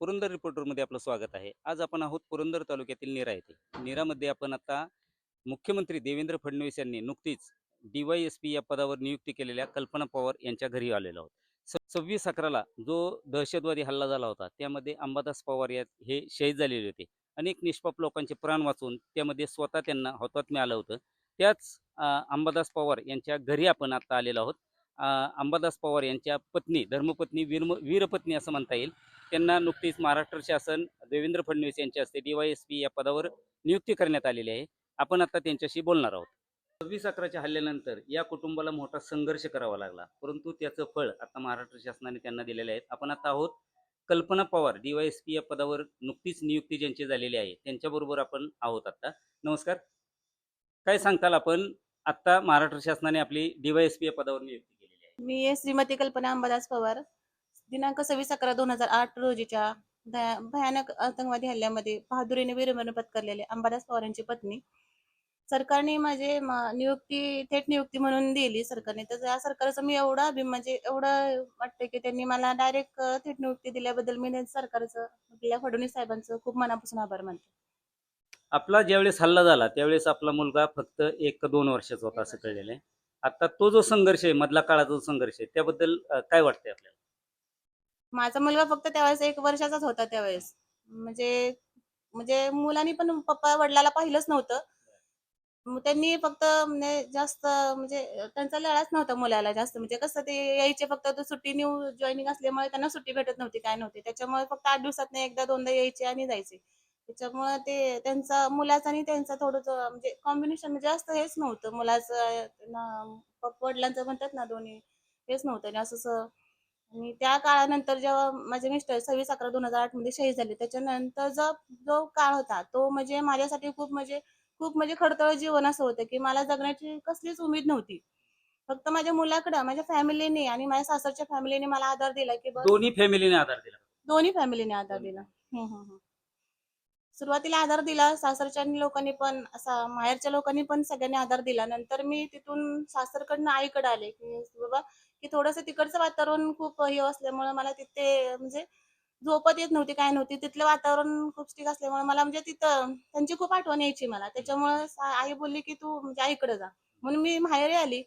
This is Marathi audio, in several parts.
पुरंदर रिपोर्टरमध्ये आपलं स्वागत आहे. आज आपण आहोत पुरंदर तालुक्यातील निरा येथे. निरामध्ये आपण आता मुख्यमंत्री देवेंद्र फडणवीस यांनी नुकतीच डी एस पी या पदावर नियुक्ती केलेल्या कल्पना पवार यांच्या घरी आलेलो आहोत. स सव्वीस अकराला जो दहशतवादी हल्ला झाला होता त्यामध्ये अंबादास पवार या हे शहीद झालेले होते. अनेक निष्पाप लोकांचे प्राण वाचून त्यामध्ये स्वतः त्यांना हौतात्म्य आलं होतं. त्याच अंबादास पवार यांच्या घरी आपण आता आलेलो आहोत. अंबादास पवार यांच्या पत्नी धर्मपत्नी वीरम वीरपत्नी असं म्हणता येईल. त्यांना नुकतीच महाराष्ट्र शासन देवेंद्र फडणवीस यांच्या हस्ते डीवायएसपी या पदावर नियुक्ती करण्यात आलेली आहे. आपण आता त्यांच्याशी बोलणार आहोत. सव्वीस अकराच्या हल्ल्यानंतर या कुटुंबाला मोठा संघर्ष करावा लागला. परंतु त्याचं फळ आता महाराष्ट्र शासनाने त्यांना दिलेले आहेत आपण आता आहोत कल्पना पवार डीवायएसपी या पदावर नुकतीच नियुक्ती ज्यांची झालेली आहे त्यांच्याबरोबर आपण आहोत आता. नमस्कार. काय सांगताल आपण? आता महाराष्ट्र शासनाने आपली डीवायएसपी या पदावर नियुक्ती केलेली आहे. मी श्रीमती कल्पना अंबादास पवार. दिनांक सव्वीस अकरा दोन हजार आठ रोजीच्या भयानक आतंकवादी हल्ल्यामध्ये बहादुरीने वीरमरण पत्करलेले अंबादास पवार यांची पत्नी. सरकारने माझे नियुक्ती थेट नियुक्ती म्हणून दिली सरकारने. तर या सरकारचं मी एवढा अभिमान म्हणजे एवढं वाटतं की त्यांनी मला डायरेक्ट थेट नियुक्ती दिल्याबद्दल मी सरकारचं आपल्या फडणवीस साहेबांचं खूप मनापासून आभार मानते. आपला ज्यावेळेस हल्ला झाला त्यावेळेस आपला मुलगा फक्त एक दोन वर्षाचा होता असं कळलेलं आहे. आता तो जो संघर्ष आहे मधला काळाचा जो संघर्ष आहे त्याबद्दल काय वाटतंय आपल्याला? माझा मुलगा फक्त त्यावेळेस एक वर्षाचाच होता त्यावेळेस. म्हणजे म्हणजे मुलांनी पण पप्पा वडिलाला पाहिलंच नव्हतं. मग त्यांनी फक्त म्हणजे जास्त म्हणजे त्यांचा लळाच नव्हता मुलाला जास्त. म्हणजे कसं ते यायचे फक्त तो सुट्टी न्यू जॉईनिंग असल्यामुळे त्यांना सुट्टी भेटत नव्हती काय नव्हती. त्याच्यामुळे फक्त आठ दिवसात एकदा दोनदा यायचे आणि जायचे. त्याच्यामुळे ते त्यांचा मुलाचं आणि त्यांचं थोडंच म्हणजे कॉम्बिनेशन म्हणजे जास्त हेच नव्हतं. मुलाचं पप्पा वडिलांचं म्हणतात ना दोन्ही हेच नव्हतं. आणि असं आणि त्या काळानंतर जेव्हा माझे मिस्टर सव्वीस अकरा दोन हजार आठमध्ये शहीद झाले त्याच्यानंतर जो जो काळ होता तो म्हणजे माझ्यासाठी खूप म्हणजे खूप म्हणजे खडतळ जीवन असं होतं की मला जगण्याची कसलीच उमेद नव्हती. फक्त माझ्या मुलाकडं माझ्या फॅमिलीने आणि माझ्या सासरच्या फॅमिलीने मला आधार दिला की बस दोन्ही फॅमिलीने आधार दिला. दोन्ही फॅमिलीने आधार दिला. हम्म, हम्म, हम्म. सुरुवातीला आधार दिला सासरच्या लोकांनी पण असा माहेरच्या लोकांनी पण सगळ्यांनी आधार दिला. नंतर मी तिथून सासरकडनं आईकडे आले की बाबा की थोडस तिकडचं वातावरण खूप हे असल्यामुळे मला तिथे म्हणजे झोपत येत नव्हती काय नव्हती. तिथलं वातावरण खूप स्टिक असल्यामुळे मला म्हणजे तिथं त्यांची खूप आठवण यायची मला. त्याच्यामुळे आई बोलली की तू म्हणजे आईकडे जा. म्हणून मी माहेरी आली.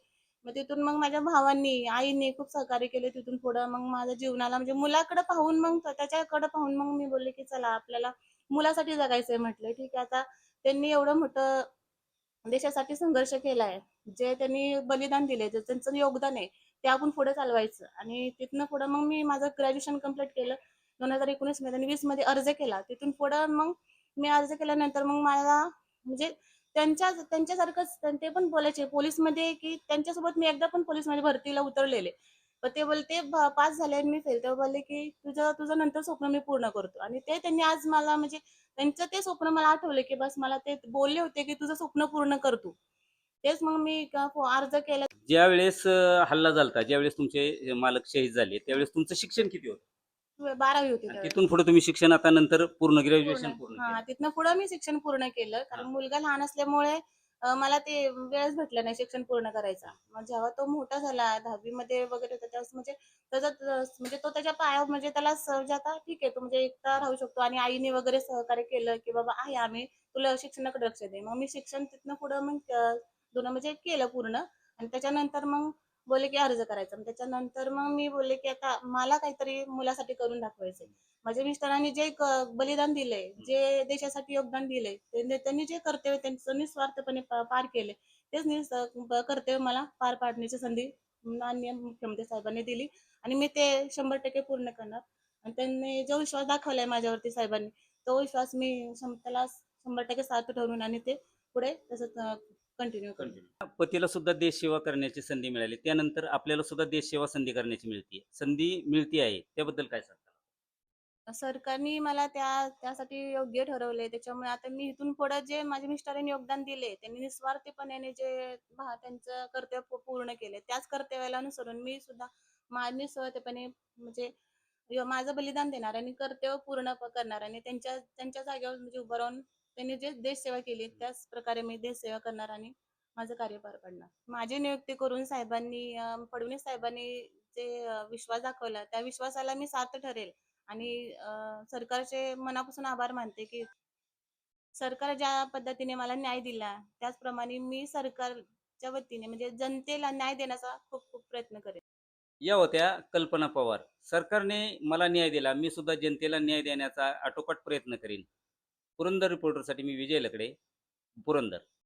मग तिथून मग माझ्या भावांनी आईने खूप सहकार्य केले तिथून पुढं. मग माझ्या जीवनाला म्हणजे मुलाकडे पाहून मग त्याच्याकडे पाहून मग मी बोलले की चला आपल्याला मुलासाठी जगायचंय म्हटलं. ठीक आहे आता त्यांनी एवढं मोठं देशासाठी संघर्ष केलाय. जे त्यांनी बलिदान दिले जे त्यांचं योगदान आहे ते आपण पुढे चालवायचं. आणि तिथनं पुढं मग मी माझं ग्रॅज्युएशन कंप्लीट केलं. दोन हजार एकोणीसमध्ये आणि वीसमध्ये अर्ज केला. तिथून पुढं मग मी अर्ज केल्यानंतर मग मला म्हणजे त्यांच्या त्यांच्यासारखंच ते पण बोलायचे. पोलीसमध्ये की त्यांच्यासोबत मी एकदा पण पोलीसमध्ये भरतीला उतरलेले. पण ते बोलते पास झाले आणि मी फेल. तेव्हा बोलले की तुझं तुझं नंतर स्वप्न मी पूर्ण करतो. आणि ते त्यांनी आज मला म्हणजे त्यांचं ते स्वप्न मला आठवलं की बस मला ते बोलले होते की तुझं स्वप्न पूर्ण करतो तेच मग मी क- अर्ज केला ज्यावेळेस अं, हल्ला झालता ज्यावेळेस तुमचे मालक शहीद झाले त्यावेळेस तुमचं शिक्षण किती होतं बारावी होती आणि. तिथून पुढे तुम्ही शिक्षण आता नंतर पूर्ण ग्रॅज्युएशन पूर्ण. पूर्ण हा केलं. तिथनं पुढे मी शिक्षण पूर्ण केलं कारण हा. मुलगा लहान असल्यामुळे अं, मला ते वेळच भेटला नाही शिक्षण पूर्ण करायचा मग जेव्हा तो मोठा झाला दहावी मध्ये वगैरे होता त्यावेळेस म्हणजे त्याचा त- म्हणजे तो त्याच्या पाया म्हणजे त्याला स- म्हणजे आता ठीक आहे तो म्हणजे एकटा राहू शकतो आणि आईने वगैरे सहकार्य केलं की बाबा आहे आम्ही तुला शिक्षणाकडे लक्ष दे मग मी शिक्षण तिथनं पुढं मग अं, दोन म्हणजे केलं पूर्ण. आणि त्याच्यानंतर मग बोलले की अर्ज करायचा. त्याच्यानंतर मग मी बोलले की आता मला काहीतरी मुलासाठी करून दाखवायचंय. माझ्या मिस्टरांनी जे बलिदान दिलंय जे देशासाठी योगदान दिलंय त्यांनी जे कर्तव्य त्यांचं निस्वार्थपणे पार केले तेच निस- कर्तव्य मला पार पाडण्याची संधी मान्य मुख्यमंत्री साहेबांनी दिली. आणि मी ते शंभर टक्के पूर्ण करणार. आणि त्यांनी जो विश्वास दाखवलाय माझ्यावरती साहेबांनी तो विश्वास मी त्याला शंभर टक्के सार्थ ठरवून आणि ते पुढे तसंच कंटिन्यू पतीला सुद्धा देश सेवा करण्याची संधी मिळाली. त्यानंतर आपल्याला सुद्धा देश सेवा संधी करण्याची मिळते संधी मिळती आहे. त्याबद्दल काय सांगता? सरकारने मला त्या त्यासाठी योग्य ठरवले त्याच्यामुळे आता मी इथून पुढे जे माझ्या मिस्टरांनी योगदान दिले त्यांनी निस्वार्थीपणे जे त्यांचं कर्तव्य पूर्ण केले त्याच कर्तव्याला अनुसरून मी सुद्धा मा- निस्वार्थीपणे म्हणजे माझं बलिदान देणार आणि कर्तव्य पूर्ण करणार आणि त्यांच्या त्यांच्या जागेवर म्हणजे उभं राहून त्यांनी जे देशसेवा केली त्याच प्रकारे मी देशसेवा करणार आणि माझं कार्य पार पाडणार. माझी नियुक्ती करून साहेबांनी फडणवीस साहेबांनी जे विश्वास दाखवला त्या विश्वासाला मी सार्थ ठरेल. आणि सरकारचे मनापासून आभार मानते की सरकार ज्या पद्धतीने मला न्याय दिला त्याचप्रमाणे मी सरकारच्या वतीने म्हणजे जनतेला न्याय देण्याचा खूप खूप प्रयत्न करेन. या होत्या कल्पना पवार. सरकारने मला न्याय दिला मी सुद्धा जनतेला न्याय देण्याचा आटोकाट प्रयत्न करीन. पुरंदर रिपोर्टरसाठी मी विजय लकडे पुरंदर.